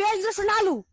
Pedro selalu.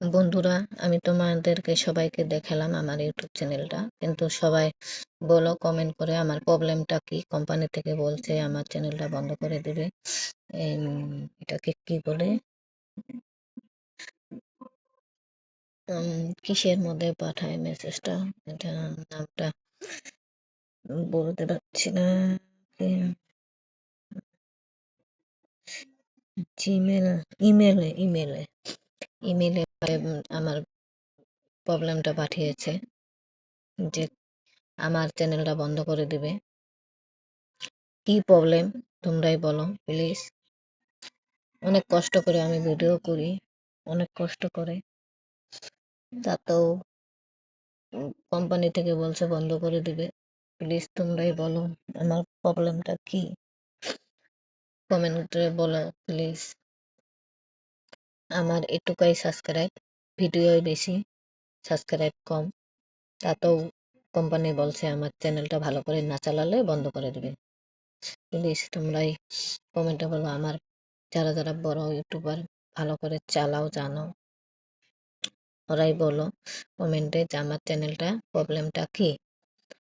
বন্ধুরা, আমি তোমাদেরকে সবাইকে দেখালাম আমার ইউটিউব চ্যানেলটা। কিন্তু সবাই বলো কমেন্ট করে আমার প্রবলেমটা কি? কোম্পানি থেকে বলছে আমার চ্যানেলটা বন্ধ করে দেবে। এটাকে কি বলে? কিসের মধ্যে পাঠায় মেসেজটা এটা নামটা বলতে পারছি না। জিমেল ইমেলে ইমেলে ইমেলে আমার প্রবলেমটা পাঠিয়েছে যে আমার চ্যানেলটা বন্ধ করে দিবে। কি প্রবলেম তোমরাই বলো প্লিজ অনেক কষ্ট করে আমি ভিডিও করি, অনেক কষ্ট করে। তাতেও কোম্পানি থেকে বলছে বন্ধ করে দিবে। প্লিজ তোমরাই বলো, আমার প্রবলেমটা কি? কমেন্টে বলো প্লিজ আমার এটুকাই সাবস্ক্রাইব ভিডিও বেশি সাবস্ক্রাইব কম। তাতেও কোম্পানি বলছে আমার চ্যানেলটা ভালো করে না চালালে বন্ধ করে দেবে। প্লিজ তোমরাই কমেন্টে বলো, আমার যারা যারা বড় ইউটিউবার ভালো করে চালাও জানো ওরাই বলো কমেন্টে যে আমার চ্যানেলটা প্রবলেমটা কি?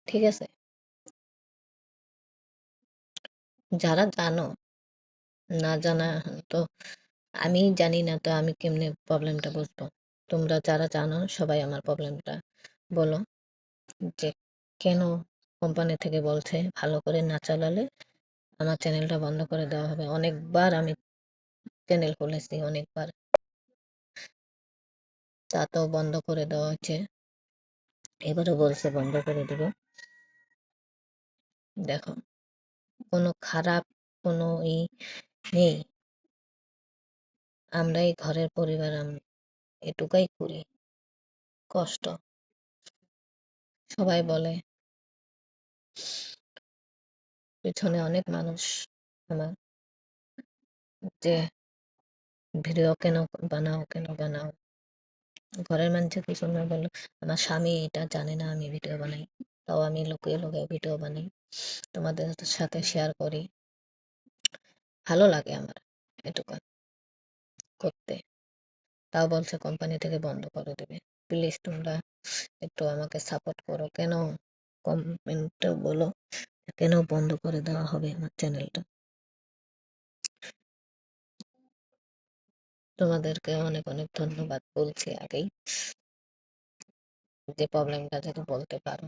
ঠিক আছে? যারা জানো, না জানা তো আমি জানি না, তো আমি কেমনে প্রবলেমটা বুঝব? তোমরা যারা জানো, সবাই আমার প্রবলেমটা বলো। যে কেন কোম্পানি থেকে বলছে, ভালো করে না চালালে আমার চ্যানেলটা বন্ধ করে দেওয়া হবে? অনেকবার আমি চ্যানেল খুলেছি, অনেকবার। তা তো বন্ধ করে দেওয়া হচ্ছে এবারে বলছে বন্ধ করে দেব। দেখো, কোনো খারাপ কোনো ই নেই। আমরা এই ঘরের পরিবার এটুকাই করি। কষ্ট। সবাই বলে, পিছনে অনেক মানুষ আমার, যে ভিডিও কেন বানাও কেন বানাও। ঘরের মানুষের কিছু না বলল, আমার স্বামী এটা জানে না, আমি ভিডিও বানাই। তাও আমি লুকিয়ে লুকিয়ে ভিডিও বানাই। তোমাদের সাথে শেয়ার করি। ভালো লাগে আমার এটুকু। করতে। তাও বলছে, কোম্পানি থেকে বন্ধ করে দেবে। প্লিজ তোমরা একটু আমাকে সাপোর্ট করো। কেন কমেন্টে বলো? কেন বন্ধ করে দেওয়া হবে আমার চ্যানেলটা? তোমাদেরকে অনেক অনেক ধন্যবাদ বলছি আগেই যে প্রবলেমটা যদি বলতে পারো।